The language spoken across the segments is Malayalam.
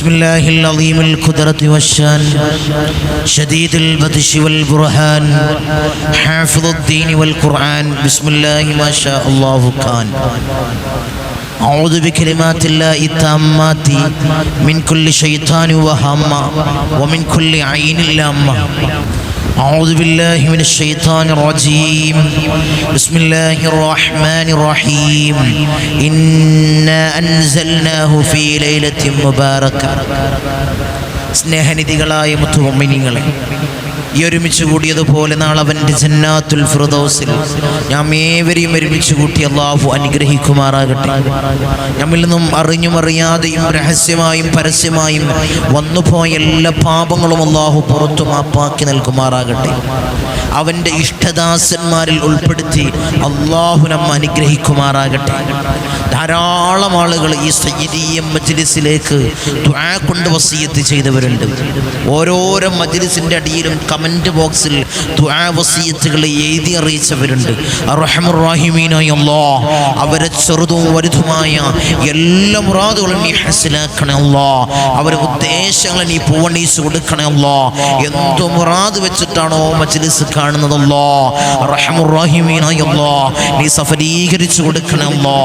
بسم الله العظيم القدرة والشان شديد البطش والبرهان حافظ الدين والقرآن بسم الله ما شاء الله كان أعوذ بكلمات الله التامات من كل شيطان وهامة ومن كل عين لامة أعوذ بالله من الشيطان الرجيم بسم الله الرحمن الرحيم إنا أنزلناه في ليلة مباركة സ്നേഹനിധികളായ മുത്തുമിനിങ്ങളെ ഈ ഒരുമിച്ച് കൂടിയതുപോലെ നാളെ അവന്റെ ജന്നാത്തുൽ ഫിറദോസിൽ ഞാൻ ഏവരെയും ഒരുമിച്ച് കൂട്ടി അള്ളാഹു അനുഗ്രഹിക്കുമാറാകട്ടെ. നമ്മിൽ നിന്നും അറിഞ്ഞും അറിയാതെയും രഹസ്യമായും പരസ്യമായും വന്നുപോയ എല്ലാ പാപങ്ങളും അള്ളാഹു പുറത്തു മാപ്പാക്കി നൽകുമാറാകട്ടെ. അവന്റെ ഇഷ്ടദാസന്മാരിൽ ഉൾപ്പെടുത്തി അള്ളാഹു നമ്മ അനുഗ്രഹിക്കുമാറാകട്ടെ. ധാരാളം ആളുകൾ ഈ സയ്യിദീയ മജ്ലിസിലേക്ക് കൊണ്ട് വസീയത്ത് ചെയ്തവരുണ്ട്. ഓരോരോ മജ്ലിസിന്റെ അടിയിലും കമന്റ് ബോക്സിൽ ദുആ വസീയത്തുകൾ എഴുതി അറിയിച്ചവരുണ്ട്. അവരെ ചെറുതും വലുതുമായ എല്ലാ മുറാദുകളും നീ ഹസിലാക്കണമല്ലോ അവരെ ഉദ്ദേശങ്ങൾ നീ പൂവണീസ് കൊടുക്കണമല്ലോ എന്തോ മുറാദ് വെച്ചിട്ടാണോ മജ്ലിസ് കാണുന്നതല്ലോ റഹമുറാഹിമീനായ അല്ലാ നീ സഫലീകരിച്ചു കൊടുക്കണമല്ലോ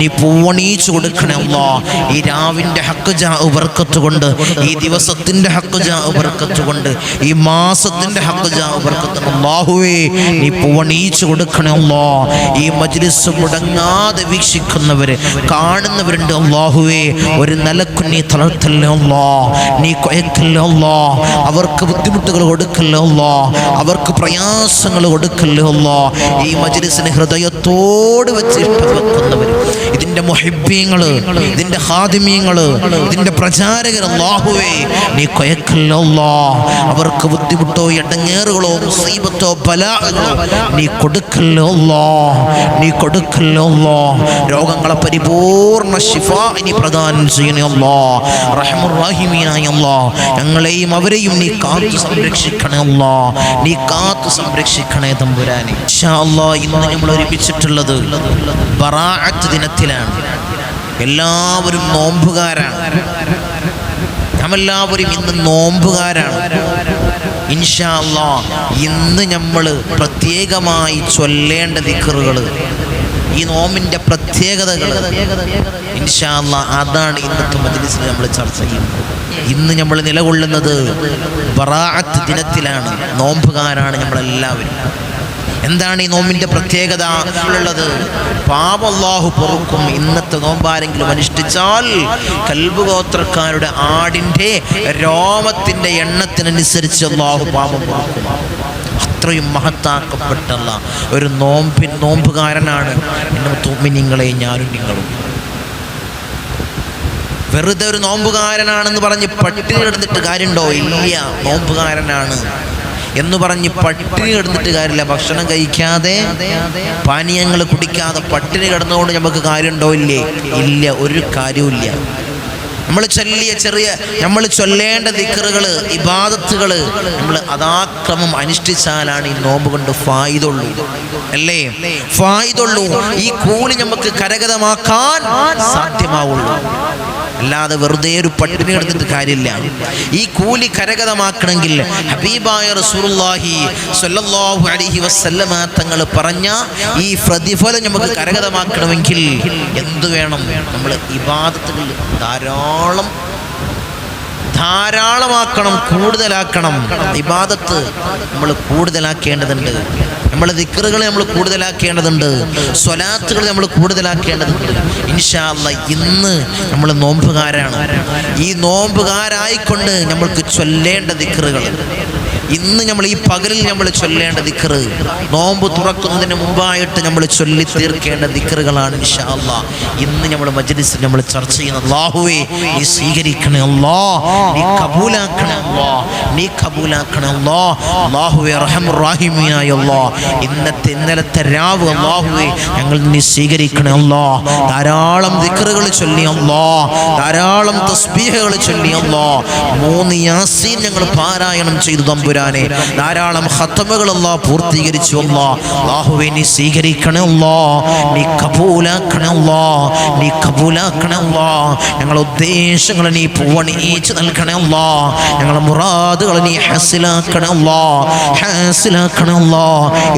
നീ പൂവണീച്ചു കൊടുക്കണമല്ലോ ഈ രാവിന്റെ ഹക്ക് ജാ ബർക്കത്ത് കൊണ്ട് ഈ ദിവസത്തിന്റെ ഹക്ക് ജാ ബർക്കത്ത് കൊണ്ട് ഈ മാസത്തിന്റെ ബർക്കത്ത് അല്ലാഹുവേ നീ പൂവണീച്ചു കൊടുക്കണേ അല്ലാ ഈ മജ്ലിസ് മുടങ്ങാതെ വീക്ഷിക്കുന്നവര് കാണുന്നവരുണ്ട് അല്ലാഹുവേ ഒരു നിലക്കു നീ തളർത്തല്ലേ അല്ലാ നീ കൊയക്കല്ലേ അല്ലാ അവർക്ക് ബുദ്ധിമുട്ടുകൾ കൊടുക്കല്ലേ അല്ലാ അവർക്ക് പ്രയാസങ്ങൾ കൊടുക്കല്ലേ അല്ലാ ഈ മജ്ലിസിന് ഹൃദയത്തോട് വെച്ച് വെക്കുന്നവർ ഇതിന്റെ മുഹിബ്യങ്ങൾ ഇതിന്റെ ഹാദിമ്യങ്ങൾ ഇതിന്റെ പ്രചാരകർ ലാഹുവേ നീ കൊയക്കല്ലോ അവർക്ക് ബുദ്ധിമുട്ടോ ഇടങ്ങേറുകളോ മുസീബത്തോ പല നീ കൊടുക്കല്ലോ നീ കൊടുക്കല്ലോ രോഗങ്ങളെ പരിപൂർണ ശിഫ ഇനി പ്രദാനം ചെയ്യണമല്ലോ റഹമുറാഹിമിയായല്ലോ ഞങ്ങളെയും അവരെയും നീ കാത്തു സംരക്ഷിക്കണമല്ലോ നീ കാത്തു സംരക്ഷിക്കണേ തമ്പുരാനെ. ഇന്ന് നമ്മൾ ഒരുമിച്ചിട്ടുള്ളത് ബറാഅത്ത് ദിനത്തിലാണ് എല്ലാവരും നോമ്പുകാരാണ്. നമ്മെല്ലാവരും ഇന്ന് നോമ്പുകാരാണ്. ഇൻഷാല്ല ഇന്ന് നമ്മൾ പ്രത്യേകമായി ചൊല്ലേണ്ട ദിക്കറുകൾ ഈ നോമിന്റെ പ്രത്യേകതകൾ ഇൻഷാല്ല അതാണ് ഇന്നത്തെ മജ്ലിസിൽ നമ്മൾ ചർച്ച ചെയ്യുന്നത്. ഇന്ന് നമ്മൾ നിലകൊള്ളുന്നത് ബറാഅത്ത് ദിനത്തിലാണ്. നോമ്പുകാരാണ് നമ്മളെല്ലാവരും എന്താണ് ഈ നോമ്പിന്റെ പ്രത്യേകത ഉള്ളത്? പാപല്ലാഹു പൊറുക്കും. ഇന്നത്തെ നോമ്പാരെങ്കിലും അനുഷ്ഠിച്ചാൽ കൽബുഗോത്രക്കാരുടെ ആടിന്റെ രോമത്തിന്റെ എണ്ണത്തിനനുസരിച്ച് അള്ളാഹു പാപം പൊറുക്കും. അത്രയും മഹത്താക്കപ്പെട്ടല്ല. ഒരു നോമ്പിൻ നോമ്പുകാരനാണ്. എന്നെ തോമ്മിനിങ്ങളെ ഞാനും നിങ്ങളും. വെറുതെ ഒരു നോമ്പുകാരനാണെന്ന് പറഞ്ഞ് പട്ടിണി കിടന്നിട്ട് കാര്യമുണ്ടോ? ഇല്ല. നോമ്പുകാരനാണ്. എന്ന് പറഞ്ഞ് പട്ടിണി കിടന്നിട്ട് കാര്യമില്ല. ഭക്ഷണം കഴിക്കാതെ പാനീയങ്ങൾ കുടിക്കാതെ പട്ടിണി കിടന്നുകൊണ്ട് നമുക്ക് കാര്യമുണ്ടോ? ഇല്ലേ? ഇല്ല. ഒരു കാര്യവുമില്ല. നമ്മൾ ചൊല്ലിയ ചെറിയ നമ്മൾ ചൊല്ലേണ്ട ദിക്കറുകൾ ഇബാദത്തുകൾ നമ്മൾ അതാക്രമം അനുഷ്ഠിച്ചാലാണ് ഈ നോമ്പ് കൊണ്ട് ഫായിദുള്ളൂ അല്ലേ? ഫായിദുള്ളൂ ഈ കൂലി നമുക്ക് കരഗതമാക്കാൻ സാധ്യമാവുള്ളൂ. അല്ലാതെ വെറുതെ ഒരു പട്ടിണി കിടന്നിട്ട് കാര്യമില്ല. ഈ കൂലി കരഗതമാക്കണമെങ്കിൽ ഹബീബായ റസൂലുള്ളാഹി സ്വല്ലല്ലാഹു അലൈഹി വസല്ലമ തങ്ങൾ പറഞ്ഞ ഈ പ്രതിഫലം നമുക്ക് കരഗതമാക്കണമെങ്കിൽ എന്തു വേണം? നമ്മൾ ഇബാദത്തുകൾ ധാരാളം ധാരാളമാക്കണം കൂടുതലാക്കണം. ഇബാദത്ത് നമ്മൾ കൂടുതലാക്കേണ്ടതുണ്ട്. നമ്മൾ ദിക്കറുകൾ നമ്മൾ കൂടുതലാക്കേണ്ടതുണ്ട്. സ്വലാത്തുകൾ നമ്മൾ കൂടുതലാക്കേണ്ടതുണ്ട്. ഇൻഷാല്ല ഇന്ന് നമ്മൾ നോമ്പുകാരാണ്. ഈ നോമ്പുകാരായിക്കൊണ്ട് നമ്മൾക്ക് ചൊല്ലേണ്ട ദിക്കറുകൾ ഇന്ന് നമ്മൾ ഈ പകലിൽ നമ്മൾ ചൊല്ലേണ്ട ദിക്കറ് നോമ്പ് തുറക്കുന്നതിന് മുമ്പായിട്ട് നമ്മൾ ചൊല്ലി തീർക്കേണ്ട ദിക്കറുകളാണ് ഇന്ന് നമ്മൾ മജ്ലിസിൽ നമ്മൾ ചർച്ച ചെയ്യുന്ന അല്ലാഹുവേ നീ സ്വീകരിക്കണേ അല്ലാ. നീ കബൂലാക്കണേ അല്ലാ. നീ കബൂലാക്കണേ അല്ലാ. അല്ലാഹുവേ റഹമുർ റഹീമിയായ അല്ലാ. ഇന്നത്തെ ഇന്നലത്തെ രാവ് അല്ലാഹുവേ ഞങ്ങൾ നീ സ്വീകരിക്കണേ അല്ലാ. ധാരാളം ദിക്കറുകൾ ചൊല്ലി അല്ലാ. ധാരാളം തസ്ബീഹകൾ ചൊല്ലി അല്ലാ. മൂന്ന് യാസീൻ ഞങ്ങൾ പാരായണം ചെയ്തു തമ്പുരാനെ ധാരാളം ഖത്തമുകൾ അല്ലാ പൂർത്തീകരിച്ചു അല്ലാ. അല്ലാഹുവേ നീ സ്വീകരിക്കണേ അല്ലാ. നീ കബൂലാക്കണേ അല്ലാ. നീ കബൂലാക്കണേ ഞങ്ങൾ ഉദ്ദേശങ്ങൾ നീ പൂവണിച്ച് നൽകണേ ഞങ്ങൾ മുറാദുകൾ നീ ഹസിലാക്കണമല്ലോ അല്ലാ. ഹാസിലാക്കണേ അല്ലാ.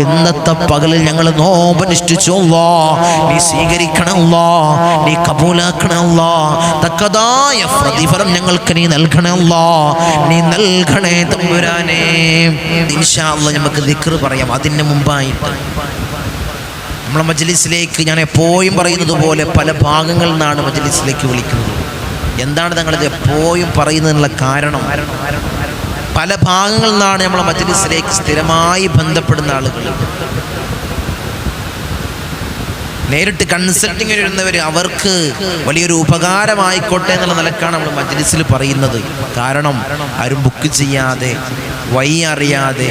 ഇന്നത്തെ പകലിൽ ഞങ്ങൾ നോമ്പനുഷ്ഠിച്ചു അല്ലാ. നീ സ്വീകരിക്കണേ അല്ലാ. നീ കബൂലാക്കണേ അല്ലാ. തക്കതായ പ്രതിഫലം ഞങ്ങൾക്ക് നീ നൽകണേ അല്ലാ. നീ നൽകണേ തമ്പുരാനെ. ഇൻഷാ അല്ലാ നമുക്ക് ദിക്ർ പറയാം. അതിന് മുമ്പായിട്ട് നമ്മളെ മജ്ലിസിലേക്ക് ഞാൻ എപ്പോഴും പറയുന്നത് പോലെ പല ഭാഗങ്ങളിൽ നിന്നാണ് മജ്ലിസിലേക്ക് വിളിക്കുന്നത്. എന്താണ് തങ്ങളിത് എപ്പോഴും പറയുന്നതിനുള്ള കാരണം? പല ഭാഗങ്ങളിൽ നിന്നാണ് നമ്മളെ മജ്ലിസിലേക്ക് സ്ഥിരമായി ബന്ധപ്പെടുന്ന ആളുകൾ. നേരിട്ട് കൺസൾട്ടിങ് വരുന്നവർ അവർക്ക് വലിയൊരു ഉപകാരമായിക്കോട്ടെ എന്നുള്ള നിലക്കാണ് നമ്മൾ മജ്ലിസിൽ പറയുന്നത്. കാരണം ആരും ബുക്ക് ചെയ്യാതെ വഴി അറിയാതെ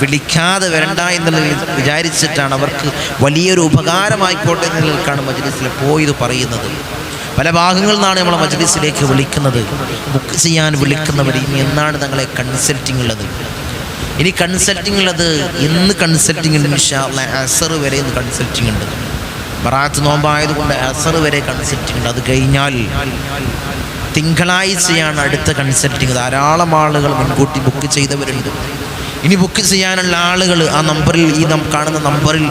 വിളിക്കാതെ വരണ്ട എന്നുള്ള വിചാരിച്ചിട്ടാണ് അവർക്ക് വലിയൊരു ഉപകാരമായിക്കോട്ടെ എന്ന നിലക്കാണ് മജ്ലിസിൽ പോയത് പറയുന്നത്. പല ഭാഗങ്ങളിൽ നിന്നാണ് നമ്മളെ മജ്ലിസിലേക്ക് വിളിക്കുന്നത്. ബുക്ക് ചെയ്യാൻ വിളിക്കുന്നവർ ഇനി എന്നാണ് തങ്ങളെ കൺസൾട്ടിങ് ഉള്ളത്? ഇനി കൺസൾട്ടിങ് ഉള്ളത് ഇന്ന് കൺസൾട്ടിങ് ഉണ്ട് അസർ വരെ ഇന്ന് കൺസൾട്ടിങ് ഉണ്ട്. ബറാത്ത് നോമ്പായതുകൊണ്ട് അസർ വരെ കൺസൾട്ടിങ് ഉണ്ട്. അത് കഴിഞ്ഞാൽ തിങ്കളാഴ്ചയാണ് അടുത്ത കൺസൾട്ടിങ് ധാരാളം ആളുകൾ മുൻകൂട്ടി ബുക്ക് ചെയ്തവരുണ്ട്. ഇനി ബുക്ക് ചെയ്യാനുള്ള ആളുകൾ ആ നമ്പറിൽ ഈ നം കാണുന്ന നമ്പറിൽ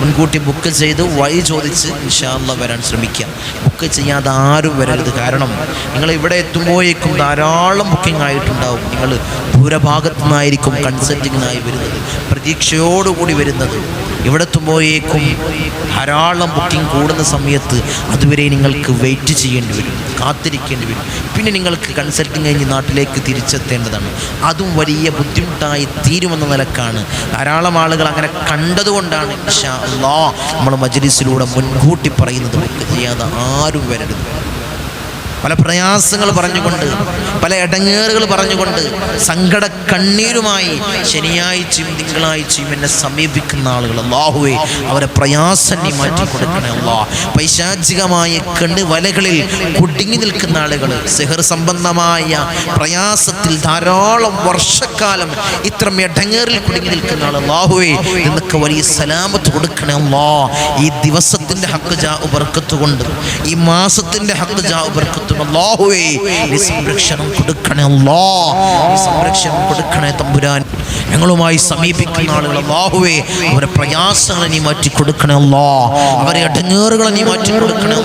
മുൻകൂട്ടി ബുക്ക് ചെയ്ത് വഴി ചോദിച്ച് ഇൻഷാല്ല വരാൻ ശ്രമിക്കുക ബുക്ക് ചെയ്യാതെ ആരും വരരുത്. കാരണം നിങ്ങൾ ഇവിടെ എത്തുമ്പോഴേക്കും ധാരാളം ബുക്കിംഗ് ആയിട്ടുണ്ടാവും. നിങ്ങൾ ദൂരഭാഗത്തു നിന്നായിരിക്കും കൺസൾട്ടിങ്ങിനായി വരുന്നത്. പ്രതീക്ഷയോടുകൂടി വരുന്നത്. ഇവിടെ എത്തുമ്പോഴേക്കും ധാരാളം ബുക്കിംഗ് കൂടുന്ന സമയത്ത് അതുവരെ നിങ്ങൾക്ക് വെയിറ്റ് ചെയ്യേണ്ടി വരും കാത്തിരിക്കേണ്ടി വരും. പിന്നെ നിങ്ങൾക്ക് കൺസൾട്ടിങ് കഴിഞ്ഞ് നാട്ടിലേക്ക് തിരിച്ചെത്തേണ്ടതാണ്. അതും വലിയ ബുദ്ധിമുട്ടായി തീരുമെന്ന നിലക്കാണ്. ധാരാളം ആളുകൾ അങ്ങനെ കണ്ടതുകൊണ്ടാണ് നമ്മൾ മജ്ലിസിലൂടെ മുൻകൂട്ടി പറയുന്നത്. ബുക്ക് ചെയ്യാതെ ആരും വരരുത്. പല പ്രയാസങ്ങൾ പറഞ്ഞുകൊണ്ട് പല ഇടങ്ങേറുകൾ പറഞ്ഞുകൊണ്ട് സങ്കട കണ്ണീരുമായി ശനിയാഴ്ചയും തിങ്കളാഴ്ചയും എന്നെ സമീപിക്കുന്ന ആളുകൾ. അള്ളാഹുവെ അവരെ പ്രയാസം നീ മാറ്റി കൊടുക്കണേ അള്ളാ പൈശാചികമായ കണ്ണ് വലകളിൽ കുടുങ്ങി നിൽക്കുന്ന ആളുകൾ സെഹർ സംബന്ധമായ പ്രയാസത്തിൽ ധാരാളം വർഷക്കാലം ഇത്തരം ഇടങ്ങേറിൽ കുടുങ്ങി നിൽക്കുന്ന ആൾ. അള്ളാഹുവെ നിനക്ക് വലിയ സലാമത്ത് കൊടുക്കണേ അള്ളാ ഈ ദിവസത്തിന്റെ ഹക്ക് ജാ ബർക്കത്ത് കൊണ്ട് ഈ മാസത്തിന്റെ ഹക്ക് ജാ ബർക്കത്ത് കൊണ്ട് കൊടുക്കണേ കൊടുക്കണേ തമ്പുരാൻ. ഞങ്ങളുമായി സമീപിക്കുന്ന ആളുകൾ അള്ളാഹുവേ അവരെ പ്രയാസങ്ങളെ നീ മാറ്റി കൊടുക്കണേ അവരെ അടങ്ങേറുകളെ നീ മാറ്റി കൊടുക്കണേ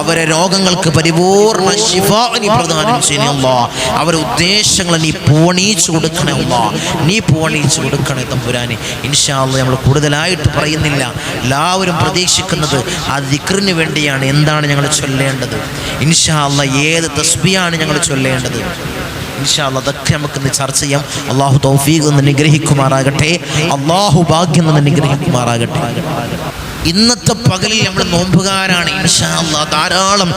അവരെ രോഗങ്ങൾക്ക് പരിപൂർണ ശിഫ നീ പ്രദാനം ചെയ്യണേ അവരെ ഉദ്ദേശങ്ങളെ നീ പോണീച്ചു കൊടുക്കണേ നീ പോണീച്ചു കൊടുക്കണേ തമ്പുരാനെ. ഇൻഷാല്ല നമ്മൾ കൂടുതലായിട്ട് പറയുന്നില്ല. എല്ലാവരും പ്രതീക്ഷിക്കുന്നത് ആ ദിക്റിന് വേണ്ടിയാണ്. എന്താണ് ഞങ്ങൾ ചൊല്ലേണ്ടത്? ഇൻഷാ അല്ല ഏത് തസ്ബിയാണ് ഞങ്ങൾ ചൊല്ലേണ്ടത്? ഇൻഷാ അല്ലാ അതൊക്കെ നമുക്ക് ഇന്ന് ചർച്ച ചെയ്യാം. അള്ളാഹു തൗഫീഖ് എന്ന് നിഗ്രഹിക്കുമാറാകട്ടെ അള്ളാഹു ഭാഗ്യം എന്ന് നിഗ്രഹിക്കുമാറാകട്ടെ ഇന്നത്തെ പകലിൽ നമ്മൾ നോമ്പുകാരാണ്. ഇൻഷാ അല്ലാ ധാരാളം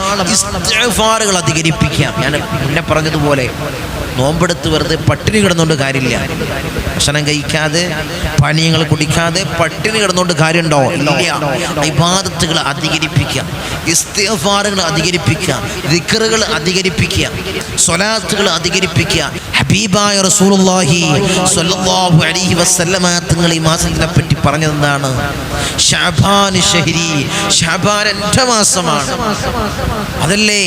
അധികരിപ്പിക്കാം. ഞാൻ പിന്നെ പറഞ്ഞതുപോലെ നോമ്പെടുത്ത് വെറുതെ പട്ടിണി കിടന്നുകൊണ്ട് കാര്യമില്ല. ഭക്ഷണം കഴിക്കാതെ പാനീയങ്ങൾ കുടിക്കാതെ പട്ടിണി കിടന്നുകൊണ്ട് കാര്യമുണ്ടോ? ഇല്ല. ഇബാദത്തുകൾ അധികരിപ്പിക്കുക. ഇസ്തിഗ്ഫാറുകൾ അധികരിപ്പിക്കുക. ദിക്റുകൾ അധികരിപ്പിക്കുക. സ്വലാത്തുകൾ അധികരിപ്പിക്കുക. ഹബീബായ റസൂലുള്ളാഹി സ്വല്ലല്ലാഹു അലൈഹി വസല്ലമ തങ്ങൾ ഈ മാസത്തിനെ പറ്റി പറഞ്ഞതെന്താണ്? ഷഅബാൻ ഷഹരി ഷഅബാൻ എന്റെ മാസമാണ്. അതല്ലേ?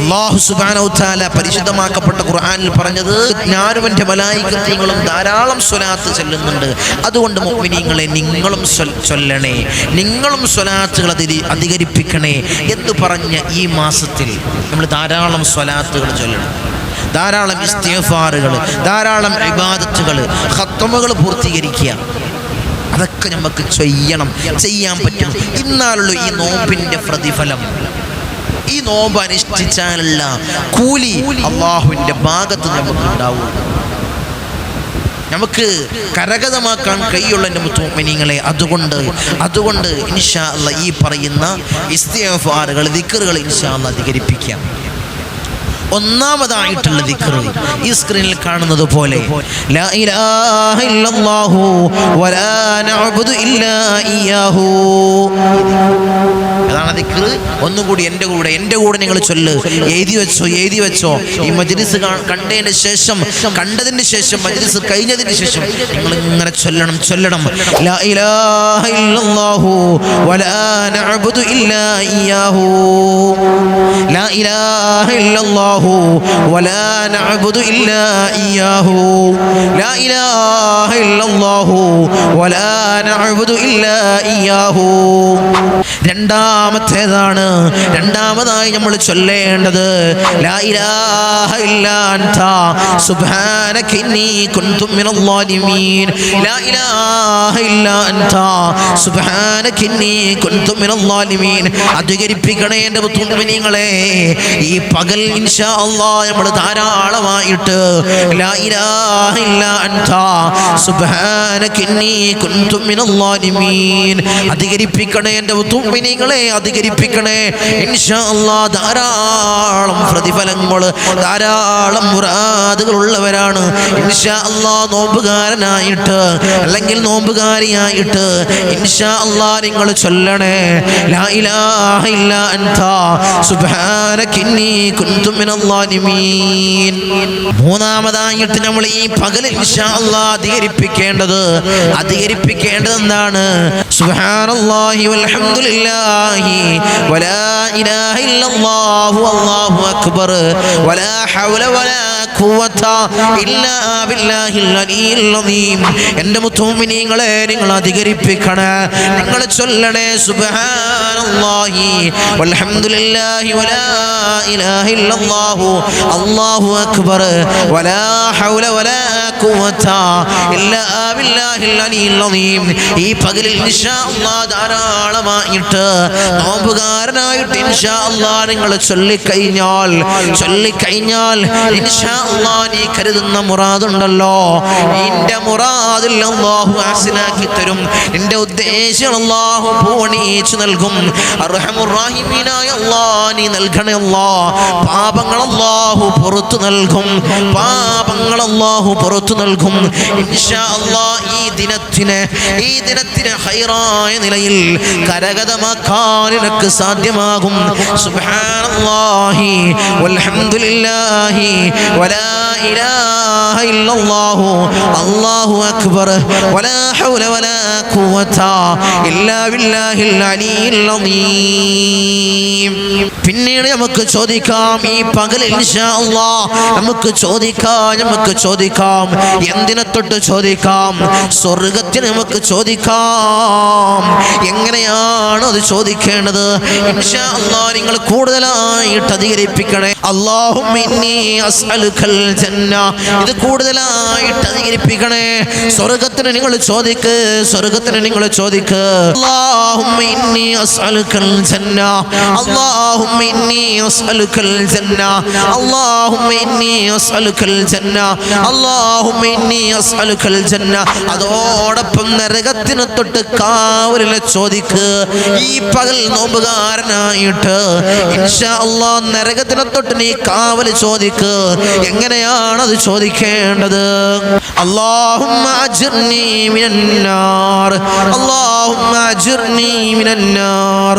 അല്ലാഹു സുബ്ഹാനഹു തആല പരിശുദ്ധമാക്കപ്പെട്ട ഖുർആനിൽ പറഞ്ഞത് ഞാനും എന്റെ ധാരാളം സ്വലാത്ത് ചൊല്ലുന്നുണ്ട്. അതുകൊണ്ട് മുഅ്മിനീങ്ങളെ നിങ്ങളും ചൊല്ലണേ. നിങ്ങളും സ്വലാത്തുകൾ അധികരിപ്പിക്കണേ എന്ന് പറഞ്ഞ ഈ മാസത്തിൽ നമ്മൾ ധാരാളം സ്വലാത്തുകൾ ചൊല്ലണം. ധാരാളം ഇസ്തീഫാറുകൾ ധാരാളം ഇബാദത്തുകൾ ഹത്തമകൾ പൂർത്തീകരിക്കുക. അതൊക്കെ നമുക്ക് ചെയ്യണം ചെയ്യാൻ പറ്റും. ഇന്നാളുള്ള ഈ നോമ്പിന്റെ പ്രതിഫലം. ഈ നോമ്പ് അനുഷ്ഠിച്ചാലുള്ള കൂലി അള്ളാഹുവിന്റെ ഭാഗത്ത് നമുക്ക് ഉണ്ടാവും നമുക്ക് കരഗതമാക്കാൻ കഴിയുള്ള മുത്തുമിനിങ്ങളെ അതുകൊണ്ട് അതുകൊണ്ട് ഇൻഷാ അല്ല ഈ പറയുന്ന ഇസ്തിഫാറുകൾ ദിക്കറുകൾ ഇൻഷാ അല്ല അധികരിപ്പിക്കാം. ഒന്നാമതായിട്ടുള്ള ദിക്ർ ഈ സ്ക്രീനിൽ കാണുന്നത് പോലെ. അതാണ് ഒന്നുകൂടി എന്റെ കൂടെ എന്റെ കൂടെ നിങ്ങൾ ചൊല്ല്. എഴുതി വെച്ചോ എഴുതി വെച്ചോ. ഈ മജ്ലിസ് കണ്ടതിന് ശേഷം കണ്ടതിന് ശേഷം മജ്ലിസ് കഴിഞ്ഞതിന് ശേഷം നിങ്ങൾ ഇങ്ങനെ ചൊല്ലണം. ചൊല്ലണം ലാ ഇലാഹ ഇല്ലല്ലാഹു إياه ولا نعبد إلا إياه. لا إله إلا الله ولا نعبد إلا إياه. രണ്ടാമത്തേതാണ്. രണ്ടാമതായി നമ്മൾ ചൊല്ലേണ്ടത് അധികരിപ്പിക്കണേ ഈ പകൽ ഇൻഷാ നമ്മൾ ധാരാളമായിട്ട് അധികരിപ്പിക്കണേ എന്റെ മുത്തുമിനിങ്ങളെ അധികരിപ്പിക്കണേ. ഇൻഷാ അല്ലാഹ് ധാരാളം പ്രതിഫലങ്ങൾ ധാരാളം മുറാദുകൾ ഉള്ളവരാണ്. ഇൻഷാ അല്ലാഹ് നോമ്പുകാരനായിട്ട് അല്ലെങ്കിൽ നോമ്പുകാരിയായിട്ട് ഇൻഷാ അല്ലാഹ് നിങ്ങൾ ചൊല്ലണേ. ലാ ഇലാഹ ഇല്ല അൻത. സുബ്ഹാനക ഇന്നി കുന്തു മിനൽ ളാലിമീൻ മൂന്നാമതായിട്ട് നമ്മൾ ഈ പകൽ ഇൻഷാ അധികരിപ്പിക്കേണ്ടത്. അധികരിപ്പിക്കേണ്ടത് എന്താണ്? സുബ്ഹാനല്ലാഹി വൽഹംദുലില്ലാഹി വലാ ഇലാഹ ഇല്ലല്ലാഹു അല്ലാഹു അക്ബർ. വലാ ഹൗല വലാ ഖുവത ഇല്ലാ ബില്ലാഹിൽ അലിയിൽ അലീം എന്റെ നിങ്ങൾ അധികരിപ്പിക്കണേ. നിങ്ങൾ ചൊല്ലണേ സുബ്ഹാനല്ലാഹി. വൽഹംദുലില്ലാഹി വലാ ഇലാഹ അല്ലാഹു അക്ബർ. വലാ ഹൗല വലാ ഈ പകലിൽ ധാരാളമായിട്ട് നോമ്പുകാരനായിട്ട് നിങ്ങൾ ചൊല്ലിക്കഴിഞ്ഞാൽ ചൊല്ലിക്കഴിഞ്ഞാൽ നീ കരുതുന്ന മുറാദുണ്ടല്ലോ. നിന്റെ മുറാദിൽ അല്ലാഹു ഹാസിലാക്കി തരും. നിന്റെ ഉദ്ദേശം അല്ലാഹു പൂവണിയിച്ചു നൽകും. അർഹമുറാഹിമീനായ അല്ലാഹ് നീ നൽകണേ അല്ലാഹ്. പാപങ്ങൾ അല്ലാഹു പുറത്തു നൽകും. പാപങ്ങൾ അല്ലാഹു പുറത്തു നൽകും. ഈ ദിനത്തിന് ഈ ദിനത്തിന് ഹൈറായ നിലയിൽ കരഗതമാക്കാൻ നിനക്ക് സാധ്യമാകും. സുബ്ഹാനല്ലാഹി വൽഹംദുലില്ലാഹി വലാ ഇല്ലല്ലാഹു അല്ലാഹു അക്ബർ വലാ ഹൗല വലാ ഖുവത ഇല്ലാ ബില്ലാഹിൽ പിന്നീട് നമുക്ക് ചോദിക്കാം ഈ പകൽ ഇൻഷാ നമുക്ക് ചോദിക്കാം നമുക്ക് ചോദിക്കാം എന്തിനെ തൊട്ട് ചോദിക്കാം സ്വർഗത്തിന് നമുക്ക് ചോദിക്കാം എങ്ങനെയാണ് അത് ചോദിക്കേണ്ടത്? ഇൻഷാ നിങ്ങൾ കൂടുതലായിട്ട് അധികരിപ്പിക്കണേ. അള്ളാഹും ജന്ന ഇത് കൂടുതലായിട്ട് അധികരിപ്പിക്കണേ. സ്വർഗത്തിന് നിങ്ങൾ ചോദിക്ക് സ്വർഗത്തിന് നിങ്ങൾ ചോദിക്ക്. അതോടൊപ്പം നരകത്തിന് തൊട്ട് കാവലിനെ ചോദിക്ക്. ഈ പകൽ നോമ്പുകാരനായിട്ട് നരകത്തിനെ തൊട്ട് നീ കാവൽ ചോദിക്ക്. എങ്ങനെയാണ് അത് ചോദിക്കേണ്ടത് അല്ലാഹുമ്മ അജ്ർനി മിനന്നാർ അല്ലാഹുമ്മ അജ്ർനി മിനന്നാർ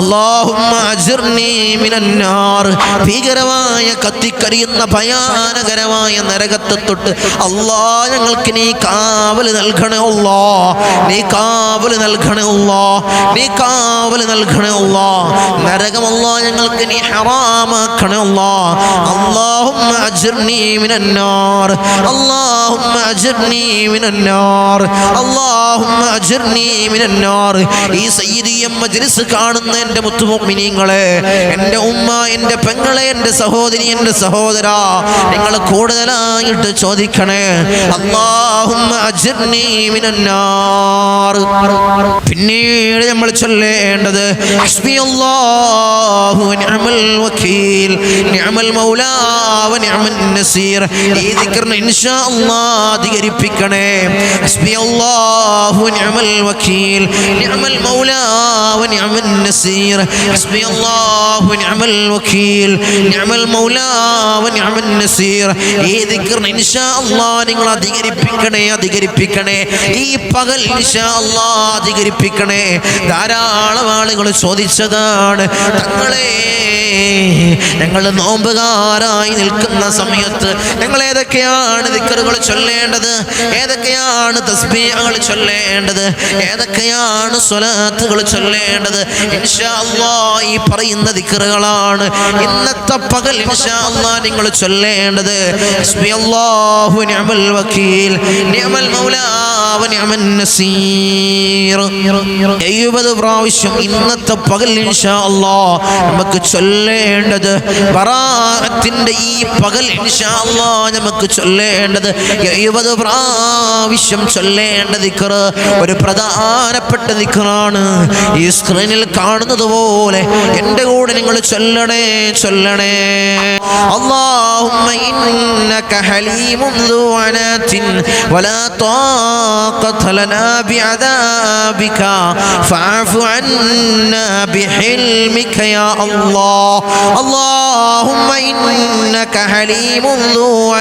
അല്ലാഹുമ്മ അജ്ർനി മിനന്നാർ ഭീകരമായ കത്തിക്കരിയുന്ന ഭയാനകരമായ നരകത്തെ തൊട്ട് അല്ലാ ഞങ്ങൾക്ക് നീ കാവൽ നൽകണേ അല്ലാ നീ കാവൽ നൽകണേ അല്ലാ നീ കാവൽ നൽകണേ അല്ലാ നരകമല്ലാ ഞങ്ങൾക്ക് നീ ഹറാമാക്കണേ അല്ലാ اللهم أجرني من النار اللهم أجرني من النار اللهم أجرني من النار ഈ സയ്യിദിയ മജ്ലിസ് കാണുന്ന എൻ്റെ മുത്തുമുഅ്മിനീങ്ങളെ എൻ്റെ ഉമ്മ എൻ്റെ പെങ്ങളെ എൻ്റെ സഹോദരി എൻ്റെ സഹോദര നിങ്ങൾ കൂടുതലായിട്ട് ചോദിക്കണേ അല്ലാഹുമ്മ അജ്ർനി മിനന്നാർ പിന്നീട് നമ്മൾ ചൊല്ലേണ്ടത് ഹസ്ബി അല്ലാഹു നിഅമൽ വക്കീൽ നിഅമൽ മൗലാ വനിഅമൻ നസീർ ഈ ഇൻഷാ ഈ ദിക്ർ ഇൻഷാ നിങ്ങൾ അധികരിപ്പിക്കണേ അധികരിപ്പിക്കണേ. ഈ പകൽ ഇൻഷാ അധികരിപ്പിക്കണേ. ധാരാളം ആളുകൾ ചോദിച്ചതാണ് തങ്ങളെ ഞങ്ങൾ നോമ്പുകാരായി നിൽക്കുന്ന സമയത്ത് ഞങ്ങൾ ഏതൊക്കെയാണ് ദിക്കറുകൾ ചൊല്ലേണ്ടത്? ഏതൊക്കെയാണ് തസ്ബീഹകൾ ചൊല്ലേണ്ടത്? ഏതൊക്കെയാണ് സ്വലാത്തുകൾ ചൊല്ലേണ്ടത്? ഈ പറയുന്ന ദിക്കറുകളാണ് ഇന്നത്തെ പകൽ നിങ്ങൾ ചൊല്ലേണ്ടത്. എഴുപത് പ്രാവശ്യം ഇന്നത്തെ പകൽ നമുക്ക് ചൊല്ലേണ്ടത്. ബറാഅത്തിന്റെ ഈ പകൽ ഇൻഷാ അല്ലാഹ് നമുക്ക് ചൊല്ലേണ്ടത് എഴുപത് പ്രാവശ്യം ചൊല്ലേണ്ട ദിക്ർ ഒരു പ്രധാനപ്പെട്ട ദിക്റാണ് ഈ സ്ക്രീനിൽ കാണുന്നത് പോലെ എൻ്റെ കൂടെ നിങ്ങൾ ചൊല്ലണേ ചൊല്ലണേ اللهم إنك حليم ذو عنات ولا طاقة لنا بعذابك فاعف عنا بحلمك يا الله اللهم إنك حليم ذو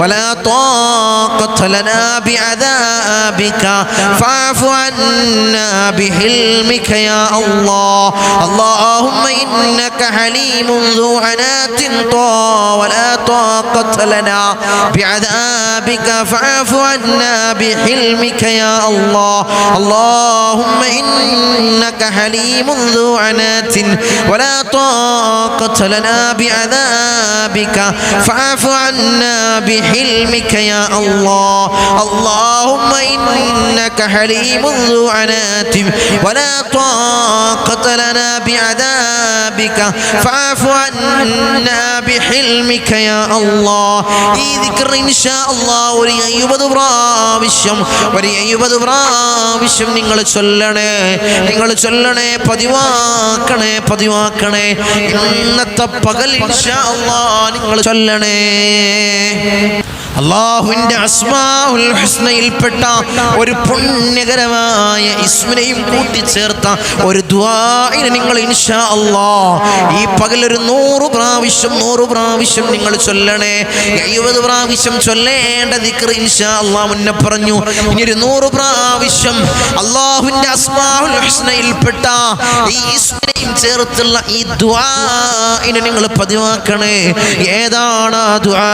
ولا طاقة لنا بعذابك. فاعف عنا بحلمك يا الله. اللهم إنك حليم ذو عنات طا ولا طاقة لنا بعذابك. فاعف عنا بحلمك يا الله. اللهم إنك حليم ذو عنات ولا طاقة لنا بعذابك. فاعف عنا بحلمك يا الله اللهم إنك حليم ذو عنات ولا طاقة لنا بعذابك فاعف عنا بحلمك يا الله ഈ ദിക്ർ ഇൻഷാ അല്ലാഹ് ഒരു എഴുപത് പ്രാവശ്യം ഒരു എഴുപത് പ്രാവശ്യം നിങ്ങൾ ചൊല്ലണേ നിങ്ങൾ ചൊല്ലണേ പതിവാക്കണേ പതിവാക്കണേ ഇന്നത്തെ പകൽ ഇൻഷാ അല്ലാഹ് നിങ്ങൾ ചൊല്ലണേ কারণে। അള്ളാഹുവിന്റെ അസ്മാഉൽ ഒരു പുണ്യകരമായ ഇസ്മിനെയും കൂട്ടിച്ചേർത്ത ഒരു ദ്വായിന് നിങ്ങൾ ഇൻഷാ അള്ളാ ഈ പകലൊരു നൂറ് പ്രാവശ്യം നൂറ് പ്രാവശ്യം നിങ്ങൾ ചൊല്ലണേ. എഴുപത് പ്രാവശ്യം ചൊല്ലേണ്ട ദിക്ർ ഇൻഷാ അള്ളാ മുന്നേ പറഞ്ഞു. ഇനി ഒരു നൂറ് പ്രാവശ്യം അള്ളാഹുവിന്റെ അസ്മാഉൽ ഈ ഇസ്മിനെയും ചേർത്തുള്ള ഈ ദ്വായിന് നിങ്ങൾ പതിവാക്കണേ. ഏതാണ് ആ ദ്വാ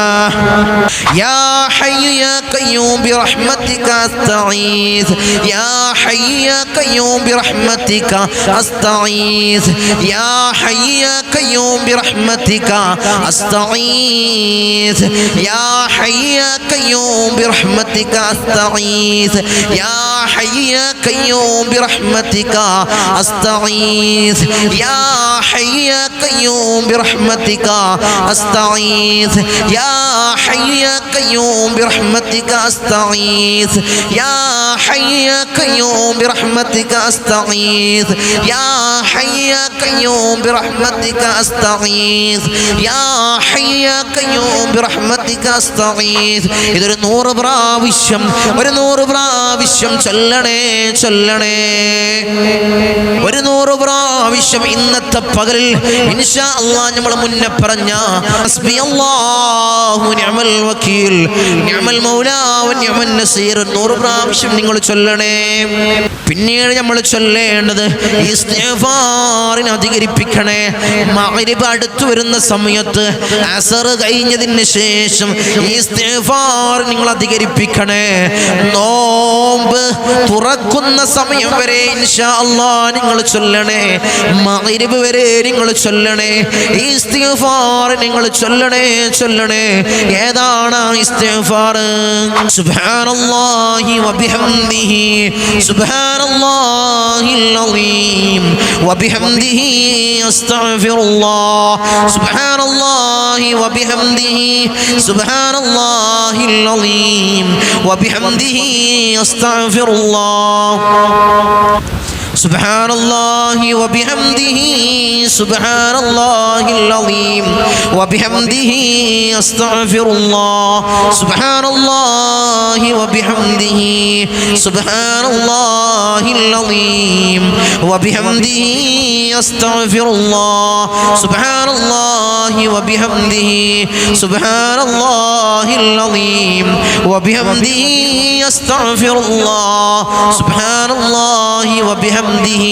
يا حي يا قيوم برحمتك أستعيذ. يا حي يا قيوم برحمتك أستعيذ. يا حي يا قيوم برحمتك أستعيذ. يا حي يا قيوم برحمتك أستعيذ. يا حي يا قيوم برحمتك أستعيذ. يا حي يا قيوم برحمتك أستعيذ. يا حي يا قيوم برحمتك أستعيذ. يا حي يا قيوم برحمتك أستعيذ. يا حي يا قيوم برحمتك أستعيذ. يا حي يا قيوم برحمتك أستعيذ. إذا نور براوشم ഒരു നൂറ് പ്രാവശ്യം ചൊല്ലണേ ചൊല്ലണേ. ഒരു നൂറ് പ്രാവശ്യം ഇന്നത്തെ പകലിൽ ഇൻഷാ മുന്നേ പറഞ്ഞ പ്രാവശ്യം നിങ്ങൾ ചൊല്ലണേ. പിന്നീട് നമ്മൾ ചൊല്ലേണ്ടത് ഈ ഇസ്തിഗ്ഫാറിനെ അധികരിപ്പിക്കണേ. മഗ്രിബ് അടുത്തു വരുന്ന സമയത്ത് അസർ കഴിഞ്ഞതിന് ശേഷം ഈ ഇസ്തിഗ്ഫാർ നിങ്ങൾ അധികരിപ്പിക്കണേ. നോമ്പ് തുറക്കുന്ന സമയം വരെ ഇൻഷാ അള്ളാ നിങ്ങൾ ചൊല്ലണേ. മകരിവ് വരെ നിങ്ങൾ ചൊല്ലണേ. ഇസ്തിഫാർ നിങ്ങൾ ചൊല്ലണേ ചൊല്ലണേ. ഏതാണ് ഇസ്തിഫാർ സുബ്ഹാനല്ലാഹി വബിഹംദിഹി സുബ്ഹാനല്ലാഹിൽ അലീം വബിഹംദിഹി അസ്തഗ്ഫിറുല്ലാഹ് സുബ്ഹാനല്ലാഹി വബിഹംദിഹി സുബ്ഹാനല്ലാഹിൽ അലീം വബിഹംദിഹി الله سبحان الله وبحمده سبحان الله العظيم وبحمده أستغفر الله سبحان الله وبحمده سبحان الله العظيم وبحمده أستغفر الله سبحان الله وبحمده سبحان الله العظيم وبحمده أستغفر الله سبحان وبحمده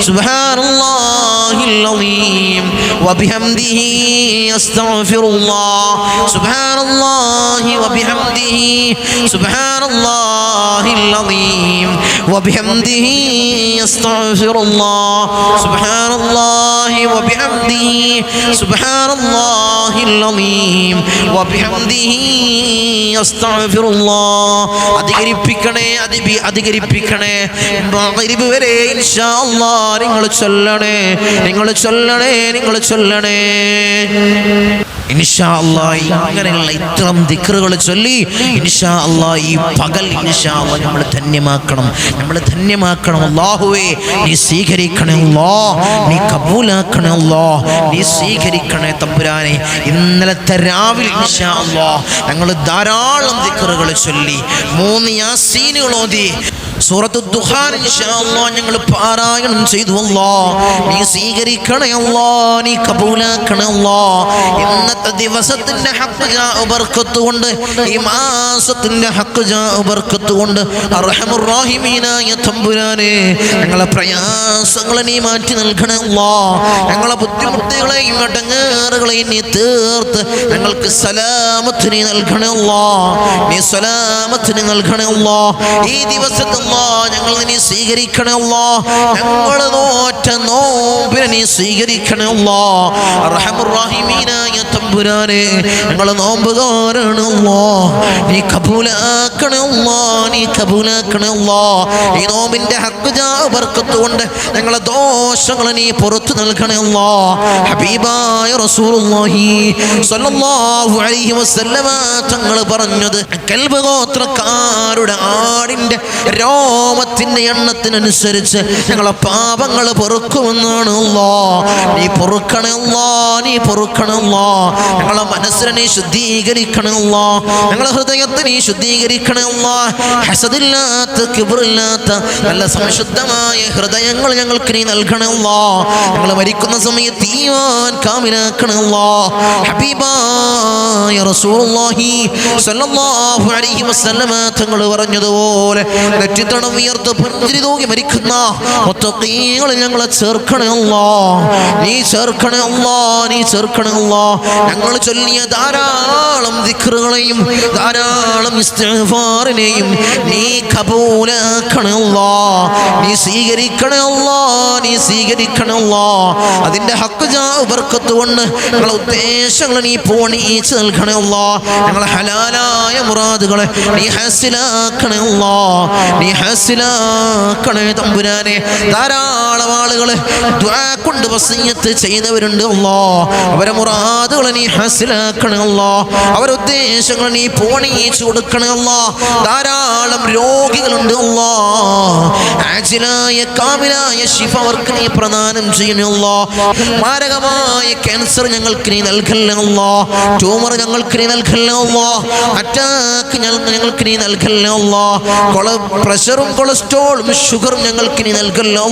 سبحان الله العظيم وبحمده أستغفر الله سبحان الله وبحمده سبحان الله العظيم وبحمده أستغفر الله سبحان الله وبحمده سبحان الله العظيم وبحمده أستغفر الله അധികരിപ്പിക്കണേ അധിപി അധികരിപ്പിക്കണേ മഗ്രിബ് വരെ ഇൻഷാ അല്ലാ നിങ്ങൾ ചൊല്ലണേ നിങ്ങൾ ചൊല്ലണേ നിങ്ങൾ ചൊല്ലണേ ഇൻഷാ അല്ലാ ഇങ്ങനെയുള്ള ഇത്തരം ചൊല്ലി ഇൻഷാ അല്ലാ ഈ പകൽ ഇൻഷാ അല്ലാ നമ്മൾ ധന്യമാക്കണം. നമ്മൾ ധന്യമാക്കണം അല്ലാഹുവേ. നീ സ്വീകരിക്കണേ അല്ലാ. നീ കബൂലാക്കണേ അല്ലാ. നീ സ്വീകരിക്കണേ തമ്പുരാനെ. ഇന്നലത്തെ രാവിലെ ഇൻഷാ അല്ലാ ഞങ്ങൾ ധാരാളം ദിക്കറുകൾ ചൊല്ലി മൂന്ന് യാസീനുകൾ ഓതി സൂറത്ത് ദുഹാൻ ഞങ്ങൾ പാരായണം ചെയ്തു അല്ലോ. നീ സ്വീകരിക്കണേ അല്ലാ നീ കബൂലാക്കണേ അല്ലാ. ഇന്നത്തെ ദിവസത്തിന്റെ ഹക്ക് ബർക്കത്ത് കൊണ്ട് ഈ മാസത്തിന്റെ ഹക്ക് ബർക്കത്ത് കൊണ്ട് അർഹമുർ റഹീമീനായ തമ്പുരാനെ ഞങ്ങളെ പ്രയാസങ്ങളെ നീ മാറ്റി നൽകണേ അല്ലാ. ഞങ്ങളെ ബുദ്ധിമുട്ടുകളെയും അടങ്ങേറുകളെയും നീ തീർത്ത് ഞങ്ങൾക്ക് സലാമത്ത് നീ നൽകണേ അല്ലാ. നീ സലാമത്ത് നീ നൽകണേ അല്ലാ. ഈ ദിവസത്തെ ഞങ്ങൾ നീ സ്വീകരിക്കണേ അല്ലാ ഞങ്ങൾ നോറ്റ നോമ്പിനെ നീ സ്വീകരിക്കണേ അല്ലാ അർഹമുർ റഹീമീനായ തമ്പുരാനെ ഞങ്ങൾ നോമ്പുകാരാണ് അല്ലാ നീ കബൂലാക്കണേ അല്ലാ നീ കബൂലാക്കണേ അല്ലാ ഈ നോമ്പിന്റെ ഹക്ക് ജാ കൊണ്ട് ഞങ്ങളെ ദോഷങ്ങളെ നീ പുറത്തു നൽകണേ അല്ലാ ഹബീബായ റസൂലുള്ളാഹി സ്വല്ലല്ലാഹു അലൈഹി വസല്ലമ തങ്ങൾ പറഞ്ഞത് കൽബ് ഗോത്രക്കാരുടെ ആടിന്റെ രോമത്തിന്റെ എണ്ണത്തിനനുസരിച്ച് ഞങ്ങളെ പാപങ്ങൾ പൊറുക്കുമെന്നാണ് നീ പൊറുക്കണേ അല്ലാ നീ പൊറുക്കണേ അല്ലാ ഞങ്ങളെ മനസ്സിനെ നീ ശുദ്ധീകരിക്കണേ അല്ലാ ഞങ്ങളെ ഹൃദയത്തെ നീ ശുദ്ധീകരിക്കണേ ഹസദില്ലാത്ത കിബറില്ലാത്ത നല്ല സംശുദ്ധമായ ഹൃദയങ്ങൾ ഞങ്ങൾക്ക് നീ നൽകണമല്ല. ഞങ്ങൾ മരിക്കുന്ന സമയത്ത് തീവാൻ കാമിലാക്കണേ അല്ലാ ഹബീബായ റസൂലുള്ളാഹി സ്വല്ലല്ലാഹു അലൈഹി വസല്ലമ തങ്ങൾ പറഞ്ഞതുപോലെ നെറ്റിത്തണം ഉയർത്ത് പുഞ്ചിരി തൂങ്ങി മരിക്കുന്ന മുത്തഖീങ്ങളിൽ ഞങ്ങളെ ചേർക്കണമല്ല. നീ ചേർക്കണമല്ല നീ ചേർക്കണമല്ല. ഞങ്ങൾ ചൊല്ലിയ ധാരാളം ദിക്റുകളെയും ധാരാളം ഇസ്തിഗ്ഫാറിനെയും നീ കബൂലാക്കണല്ലോ നീ സ്വീകരിക്കണല്ലോ നീ സ്വീകരിക്കണല്ലോ അതിന്റെ ഹക്ക് ബർക്കത്ത് കൊണ്ട് ഞങ്ങളെ ഉദ്ദേശങ്ങൾ നീ പോണീച്ച് നൽകണല്ലോ ഞങ്ങളെ ഹലാലായ മുറാദുകളെ നീ ഹസിലാക്കണല്ലോ നീ ഹസിലാക്കണേ തമ്പുരാനെ. ധാരാളം ആളുകൾ കൊണ്ട് വസീയത്ത് ചെയ്തവരുണ്ട് അവരെ മുറാദുകളെ നീ ഹസിലാക്കണമല്ലോ അല്ലാ അവരെ ഉദ്ദേശങ്ങൾ നീ പൂർണീച്ച് കൊടുക്കണമല്ലോ. ധാരാളം രോഗികളുണ്ട് അല്ലാ. ആജിലായ കാമിലായ ശിഫ അവർക്ക് നീ പ്രദാനം ചെയ്യണമല്ലോ മാരകമായ ക്യാൻസർ ഞങ്ങൾക്ക് നീ നൽകല്ലോ ട്യൂമർ ഞങ്ങൾക്ക് നീ നൽകല്ലോ അറ്റാക്ക് ഞങ്ങൾക്ക് നീ നൽകല്ലോ പ്രഷറും കൊളസ്ട്രോളും ഷുഗറും ഞങ്ങൾക്ക് നീ നൽകല്ലോ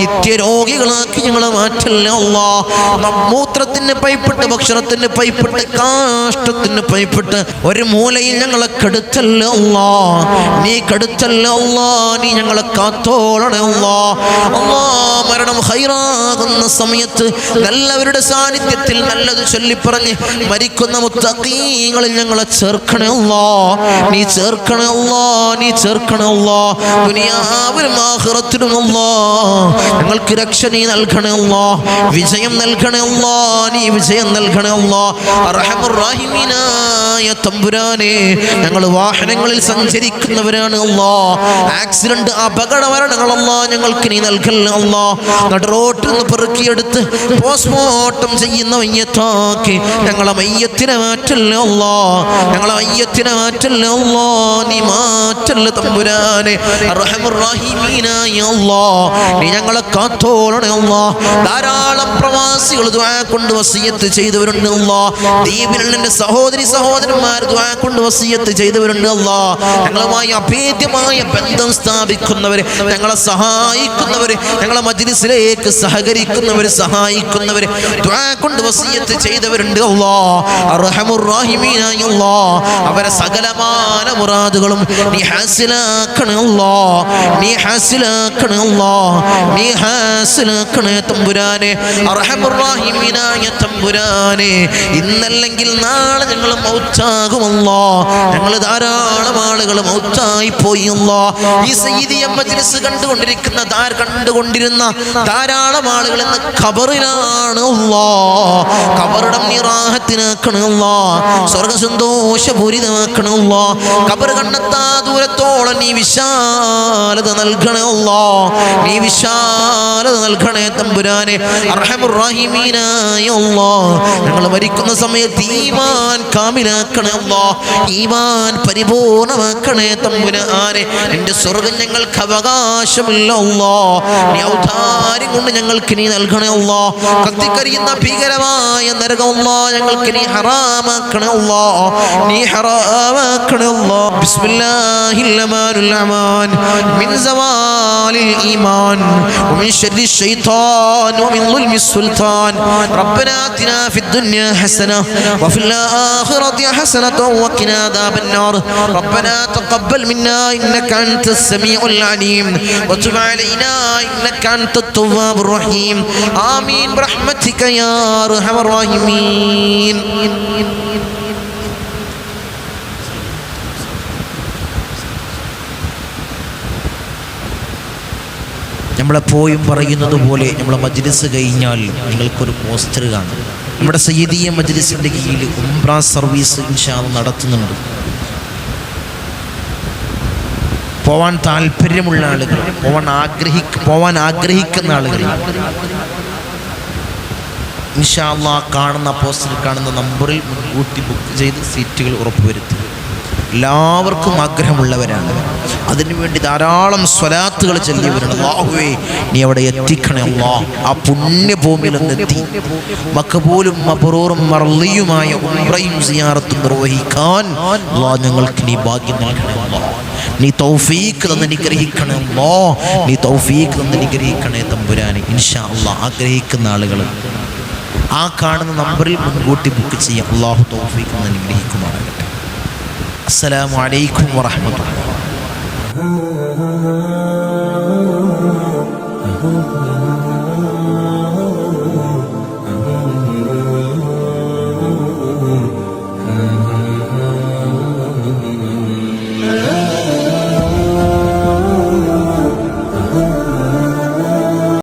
നിത്യരോഗികളാക്കി ഞങ്ങളെ മാറ്റല്ലോ മൂത്രത്തിന് പൈപ്പിട്ട് ഭക്ഷണത്തിന് പൈപ്പിട്ട് കാഷ്ടത്തിന് പൈപ്പിട്ട് ഒരു മൂലയിൽ ഞങ്ങളെ കെടുത്തല്ലോ നീ കെടുത്തല്ലോ നീ ഞങ്ങളെ കാത്തോളണേ അല്ലാ അല്ലാ മരണം ഹൈറാകുന്ന സമയത്ത് നല്ലവരുടെ സാന്നിധ്യത്തിൽ നല്ലത് ചൊല്ലിപ്പറഞ്ഞ് മരിക്കുന്ന മുത്തീങ്ങളിൽ ഞങ്ങളെ ചേർക്കണല്ലോ നീ ചേർക്കണല്ലോ നീ ചേർക്കണല്ലോ ദുനിയാവിനും അല്ലാ ഞങ്ങൾക്ക് രക്ഷ നീ നൽകണേ അല്ലാ വിജയം നൽകണേ അല്ലാ നീ വിജയം നൽകണേ ഞങ്ങൾ വാഹനങ്ങളിൽ സഞ്ചരിക്കുന്നവരാണ് അല്ലോ. ആക്സിഡന്റ് അപകട മരണങ്ങളല്ല ഞങ്ങൾക്ക് നീ നൽകല്ല അല്ലാ. നിന്ന് റോട്ടിൽ പെറുക്കിയെടുത്ത് പോസ്റ്റ്മോർട്ടം ചെയ്യുന്ന മയ്യത്താക്കി ഞങ്ങളെ മയ്യത്തിനെ മാറ്റല്ലേ അല്ലോ. ഞങ്ങളെ മയ്യത്തിനെ മാറ്റല്ലേ അല്ലോ. നീ മാറ്റല്ല തമ്പുരാനെ. നീ ഞങ്ങളെ കാത്തോളണേ അല്ലോ. ധാരാളം പ്രവാസികൾ കൊണ്ട് വസിയത്ത് ചെയ്തവരുണ്ട് അല്ലോ. ദീപിലുള്ള എന്റെ സഹോദരി സഹോദരന്മാർ ദുആ കൊണ്ട് വസിയത്ത് ചെയ്തവരുണ്ട് അല്ലോ. ഞങ്ങളുമായി അഭേദ്യമായ ബന്ധം സ്ഥാപിക്കുന്നവർ ഞങ്ങളെ സഹായിക്കുന്നവർ ഞങ്ങളെ മജ്ലിസിലേക്ക് സഹകരിക്കുന്നവർ സഹായിക്കുന്നവർ ദുആ കൊണ്ട് വസിയത്ത് ചെയ്തവരുണ്ട് അല്ലോ. അർഹമുർ റഹീമീനായ അല്ലാ. അവരെ സകലമാന മുറാദുകളും നീ ഹാസിലാക്കണേ അല്ലാ. നീ ഹാസിലാക്കണേ അല്ലാ. നീ ഹാസിലാക്കണേ തമ്പുരാനെ. അർഹമുർ റഹീമീനായ ഇന്നല്ലെങ്കിൽ നാളെ ഞങ്ങൾ മൗച്ചാകുമല്ലോ ഞങ്ങൾ ധാരാളം ആളുകൾ മൗത്തായി പോയി അല്ലാ ഈ സയ്യിദിയ മജ്ലിസ് കണ്ടുകൊണ്ടിരിക്കുന്ന ദാർ കണ്ടുകൊണ്ടിരുന്ന ധാരാളം ആളുകൾ ഇന്ന് ഖബറിലാണ് ഖബറുടെ ഖബറിടം നിറാഹത്തിനാക്കണം അല്ലാ സ്വർഗ സന്തോഷപൂരിതമാക്കണം അല്ലാ ഖബർ കണ്ടെത്താ ദൂരത്തോളം നീ വിശാലത നൽകണല്ലോ നീ വിശാലത നൽകണേ തമ്പുരാനെ. അർഹമുർ റഹീമീനായ അല്ലാ ഞങ്ങൾ മരിക്കുന്ന സമയത്ത് ഈമാൻ കാമിലാക്കണല്ലോ ഈമാൻ അല്ലാ ഈമാൻ പരിപൂർണമാക്കണേ തമ്പുരാനെ നിന്റെ സ്വർഗം ഞങ്ങൾക്ക് അവകാശമില്ല അല്ലാ നീ ഔദാര്യം കൊണ്ട് ഞങ്ങൾക്ക് നീ നൽകണേ അല്ലാ കത്തിക്കരിയുന്ന ഭീകരമായ നരകം അല്ലാ ഞങ്ങൾക്ക് നീ ഹറാമാക്കണേ അല്ലാ നീ ഹറാമാക്കണേ അല്ലാ ബിസ്മില്ലാഹിൽ റഹ്മാനിൽ റഹ്മാൻ മിൻ സവാലിൽ ഈമാൻ ومن شر الشيطان ومن ظلم السلطان ربنا آتنا في الدنيا حسنة وفي الآخرة حسنة وقنا عذاب النار ربنا تقبل منا إنك أنت السميع العليم وتب علينا إنك أنت التواب الرحيم آمين برحمتك يا أرحم الراحمين നമ്മളെപ്പോഴും പറയുന്നത് പോലെ നമ്മളെ മജ്ലിസ് കഴിഞ്ഞാൽ നിങ്ങൾക്കൊരു പോസ്റ്റർ കാണും നമ്മുടെ സയ്യിദീയ മജ്ലിസിൻ്റെ കീഴിൽ ഉംറ സർവീസ് ഇൻഷാ അള്ളാ നടത്തുന്നുണ്ട് പോവാൻ താല്പര്യമുള്ള ആളുകൾ പോവാൻ ആഗ്രഹിക്ക പോവാൻ ആഗ്രഹിക്കുന്ന ആളുകൾ. ഇൻഷാ അള്ളാ കാണുന്ന പോസ്റ്റിൽ കാണുന്ന നമ്പറിൽ മുൻകൂട്ടി ബുക്ക് ചെയ്ത് സീറ്റുകൾ ഉറപ്പുവരുത്തുക. എല്ലാവർക്കും ആഗ്രഹമുള്ളവരാണ്. അതിനുവേണ്ടി ധാരാളം സ്വലാത്തുകൾ ചെല്ലിയവരാണ് അള്ളാഹുവേ നീ അവിടെ എത്തിക്കണേ അള്ളാ. ആ പുണ്യഭൂമിയിൽ നിന്നെത്തി മക്കബൂലും മബറൂറും മറലിയുമായ ഉംറയും സിയാറത്തും നിർവഹിക്കാൻ അള്ളാ ഞങ്ങൾക്ക് നീ ഭാഗ്യം നൽകണേ അള്ളാ. നീ തൗഫീഖ് തന്ന് അനുഗ്രഹിക്കണേ അള്ളാ. നീ തൗഫീഖ് തന്ന് അനുഗ്രഹിക്കണേ തമ്പുരാനെ. ഇൻഷാ അള്ളാ ആഗ്രഹിക്കുന്ന ആളുകൾ ആ കാണുന്ന നമ്പറിൽ മുൻകൂട്ടി ബുക്ക് ചെയ്യാം. അള്ളാഹു തൗഫീഖ് എന്ന് അനുഗ്രഹിക്കുമാറാകട്ടെ. അസ്സലാമു അലൈക്കും Oh,